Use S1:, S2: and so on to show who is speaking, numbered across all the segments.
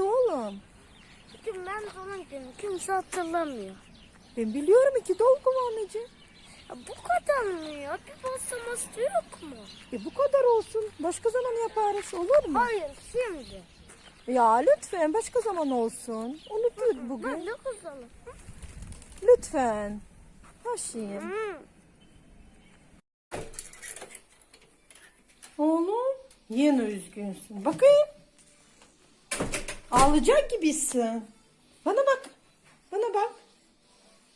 S1: vardı oğlum?
S2: Bugün ben doğum günü kimse hatırlamıyor.
S1: Ben biliyorum iki dolgum anneciğim.
S2: Ya bu kadar mı ya? Bir basaması yok mu?
S1: E bu kadar olsun. Başka zaman yaparız olur mu?
S2: Hayır şimdi.
S1: Ya lütfen başka zaman olsun. Unuttuk bugün.
S2: Ben ne kızalım?
S1: Lütfen. Haşim. Oğlum yine üzgünsün. Bakayım. Ağlayacak gibisin. Bana bak. Bana bak.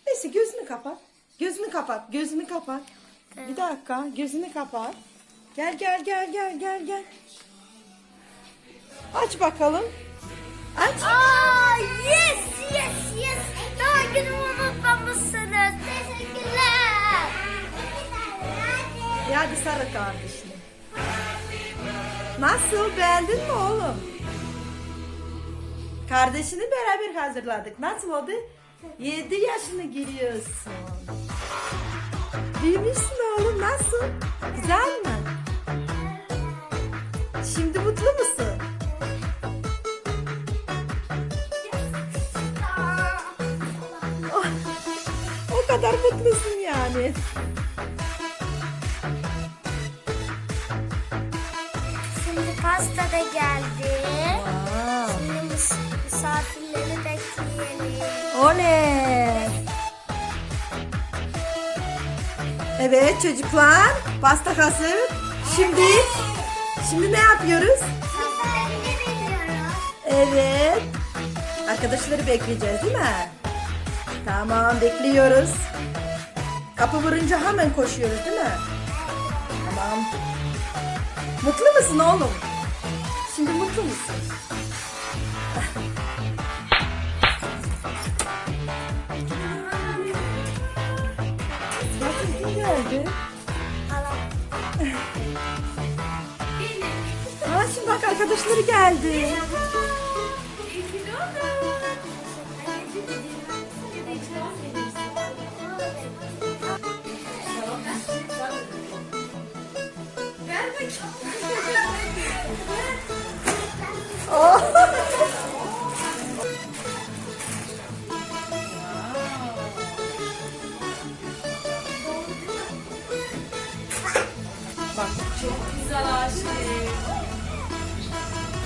S1: Neyse gözünü kapat. Gözünü kapat. Gözünü kapat. Bir dakika. Gözünü kapat. Gel gel gel gel gel gel. Aç bakalım. Aç.
S2: Aa yes yes yes. Daha günümü unutmamışsınız. Teşekkürler.
S1: Ya hadi sarı kardeşini. Nasıl beğendin mi oğlum? Kardeşini beraber hazırladık. Nasıl oldu? 7 yaşına giriyorsun. Büyümüşsün oğlum nasıl? Güzel mi? Şimdi mutlu musun? Oh, o kadar mutlusun yani.
S2: Şimdi pasta da geldi.
S1: Aa.
S2: Bekleyelim.
S1: Oley! Evet çocuklar, pasta hazır. Şimdi, şimdi ne yapıyoruz? Evet. Arkadaşları bekleyeceğiz değil mi? Tamam, bekliyoruz. Kapı vurunca hemen koşuyoruz değil mi? Tamam. Mutlu musun oğlum? Şimdi mutlu musun? Geldi? Ha şimdi bak arkadaşları geldi.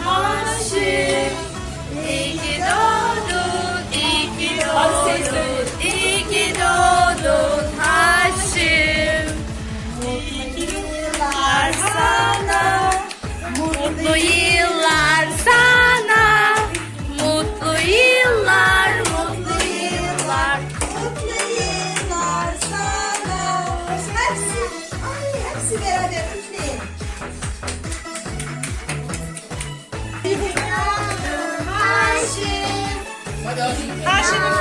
S3: Aşık. İyi ki doğdun, iyi ki doğdun. İyi ki doğdun Haşim. Mutlu yıllar sana. Mutlu yıllar sana. Mutlu yıllar, mutlu yıllar.
S1: Mutlu yıllar sana. Hepsi, ay, hepsi beraber üfleyin.
S2: Haşim.
S3: Haşim üfle.